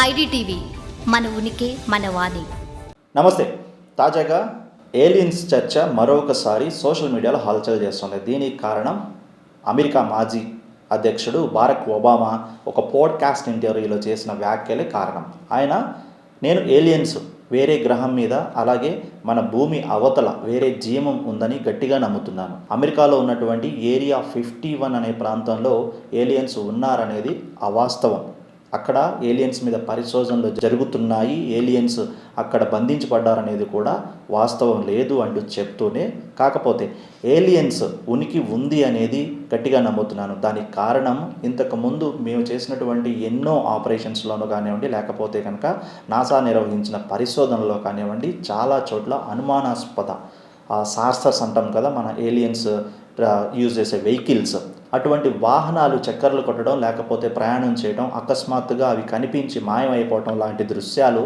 IDTV మన ఉనికి మన వాణి. నమస్తే. తాజాగా ఏలియన్స్ చర్చ మరొకసారి సోషల్ మీడియాలో హల్చల్ చేస్తుంది. దీనికి కారణం అమెరికా మాజీ అధ్యక్షుడు బారక్ ఒబామా ఒక పోడ్కాస్ట్ ఇంటర్వ్యూలో చేసిన వ్యాఖ్యలే కారణం. ఆయన నేను ఏలియన్స్ వేరే గ్రహం మీద అలాగే మన భూమి అవతల వేరే జీవం ఉందని గట్టిగా నమ్ముతున్నాను. అమెరికాలో ఉన్నటువంటి ఏరియా ఫిఫ్టీ వన్ అనే ప్రాంతంలో ఏలియన్స్ ఉన్నారనేది అవాస్తవం. అక్కడ ఏలియన్స్ మీద పరిశోధనలు జరుగుతున్నాయి. ఏలియన్స్ అక్కడ బంధించబడ్డారనేది కూడా వాస్తవం లేదు అంటూ చెప్తూనే కాకపోతే ఏలియన్స్ ఉనికి ఉంది అనేది గట్టిగా నమ్ముతున్నాను. దానికి కారణం ఇంతకుముందు మేము చేసినటువంటి ఎన్నో ఆపరేషన్స్లోనూ కానివ్వండి లేకపోతే కనుక నాసా నిర్వహించిన పరిశోధనలో కానివ్వండి చాలా చోట్ల అనుమానాస్పద ఆ సార్సర్స్ అంటాం కదా మన ఏలియన్స్ యూజ్ చేసే వెహికల్స్ అటువంటి వాహనాలు చక్కర్లు కొట్టడం లేకపోతే ప్రయాణం చేయడం అకస్మాత్తుగా అవి కనిపించి మాయమైపోవటం లాంటి దృశ్యాలు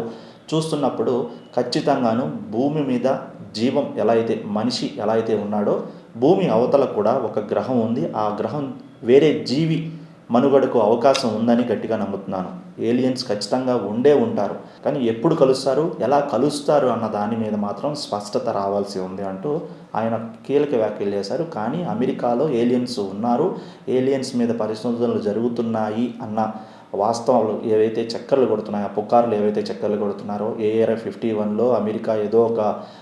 చూస్తున్నప్పుడు ఖచ్చితంగాను భూమి మీద జీవం ఎలా అయితే మనిషి ఎలా అయితే ఉన్నాడో భూమి అవతల కూడా ఒక గ్రహం ఉంది. ఆ గ్రహం వేరే జీవి మనుగడకు అవకాశం ఉందని గట్టిగా నమ్ముతున్నాను. ఏలియన్స్ ఖచ్చితంగా ఉండే ఉంటారు. కానీ ఎప్పుడు కలుస్తారు? ఎలా కలుస్తారు అన్న దాని మీద మాత్రం స్పష్టత రావాల్సి ఉంది అంటూ ఆయన కీలక వ్యాఖ్యలు చేశారు. కానీ అమెరికాలో ఏలియన్స్ ఉన్నారు. ఏలియన్స్ మీద పరిశోధనలు జరుగుతున్నాయి అన్న వాస్తవాలు ఏవైతే చక్కర్లు కొడుతున్నాయో ఆ పుకార్లు ఏవైతే చక్కర్లు కొడుతున్నారో ఏఆర్ ఫిఫ్టీ వన్లో అమెరికా ఏదో ఒక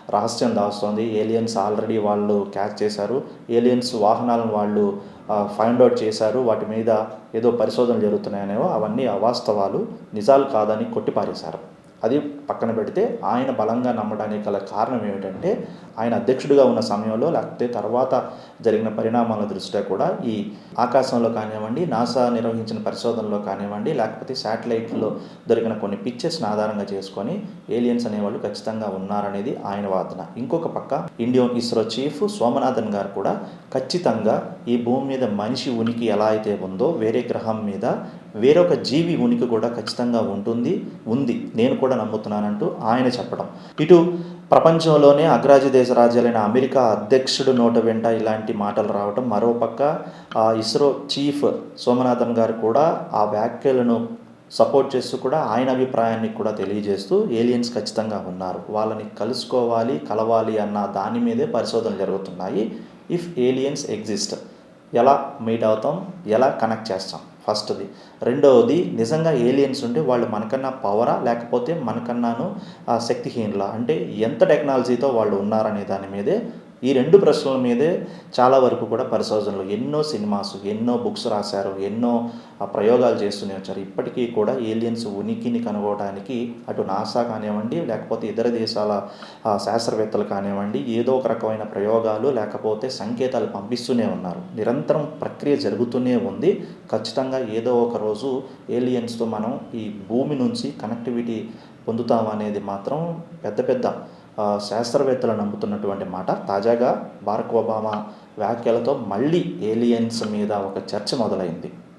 రహస్యం దాస్తుంది. ఏలియన్స్ ఆల్రెడీ వాళ్ళు క్యాచ్ చేశారు. ఏలియన్స్ వాహనాలను వాళ్ళు ఫైండ్ అవుట్ చేశారు. వాటి మీద ఏదో పరిశోధనలు జరుగుతున్నాయనేవో అవన్నీ అవాస్తవాలు. నిజాలు కాదని కొట్టిపారేశారు. అది పక్కన పెడితే ఆయన బలంగా నమ్మడానికి గల కారణం ఏమిటంటే ఆయన అధ్యక్షుడిగా ఉన్న సమయంలో లేకపోతే తర్వాత జరిగిన పరిణామాల దృష్ట్యా కూడా ఈ ఆకాశంలో కానివ్వండి నాసా నిర్వహించిన పరిశోధనలో కానివ్వండి లేకపోతే శాటిలైట్లో దొరికిన కొన్ని పిక్చర్స్ని ఆధారంగా చేసుకొని ఏలియన్స్ అనేవాళ్ళు ఖచ్చితంగా ఉన్నారనేది ఆయన వాదన. ఇంకొక పక్క ఇండియన్ ఇస్రో చీఫ్ సోమనాథన్ గారు కూడా ఖచ్చితంగా ఈ భూమి మీద మనిషి ఉనికి ఎలా అయితే ఉందో వేరే గ్రహం మీద వేరొక జీవి ఉనికి కూడా ఖచ్చితంగా ఉంటుంది ఉంది. నేను కూడా నమ్ముతున్నానంటూ ఆయన చెప్పడం. ఇటు ప్రపంచంలోనే అగ్రాజి దేశ రాజ్యాలైన అమెరికా అధ్యక్షుడు నోట వెంట ఇలాంటి మాటలు రావటం మరోపక్క ఆ ఇస్రో చీఫ్ సోమనాథన్ గారు కూడా ఆ వ్యాఖ్యలను సపోర్ట్ చేస్తూ కూడా ఆయన అభిప్రాయాన్ని కూడా తెలియజేస్తూ ఏలియన్స్ ఖచ్చితంగా ఉన్నారు. వాళ్ళని కలుసుకోవాలి కలవాలి అన్న దాని మీదే పరిశోధనలు జరుగుతున్నాయి. ఇఫ్ ఏలియన్స్ ఎగ్జిస్ట్ ఎలా మీట్ అవుతాం ఎలా కనెక్ట్ చేస్తాం? ఫస్ట్ది రెండవది నిజంగా ఏలియన్స్ ఉంటే వాళ్ళు మనకన్నా పవరా లేకపోతే మనకన్నాను ఆ, శక్తిహీనులా? అంటే ఎంత టెక్నాలజీతో వాళ్ళు ఉన్నారనే దాని మీదే ఈ రెండు ప్రశ్నల మీదే చాలా వరకు కూడా పరిశోధనలు. ఎన్నో సినిమాస్ ఎన్నో బుక్స్ రాశారు ఎన్నో ప్రయోగాలు చేస్తూనే వచ్చారు. ఇప్పటికీ కూడా ఏలియన్స్ ఉనికిని కనుగొనడానికి అటు నాసా కానివ్వండి లేకపోతే ఇతర దేశాల శాస్త్రవేత్తలు కానివ్వండి ఏదో ఒక రకమైన ప్రయోగాలు లేకపోతే సంకేతాలు పంపిస్తూనే ఉన్నారు. నిరంతరం ప్రక్రియ జరుగుతూనే ఉంది. ఖచ్చితంగా ఏదో ఒక రోజు ఏలియన్స్తో మనం ఈ భూమి నుంచి కనెక్టివిటీ పొందుతామనేది మాత్రం పెద్ద పెద్ద శాస్త్రవేత్తలు నమ్ముతున్నటువంటి మాట. తాజాగా బారక్ ఒబామా వ్యాఖ్యలతో మళ్ళీ ఏలియన్స్ మీద ఒక చర్చ మొదలైంది.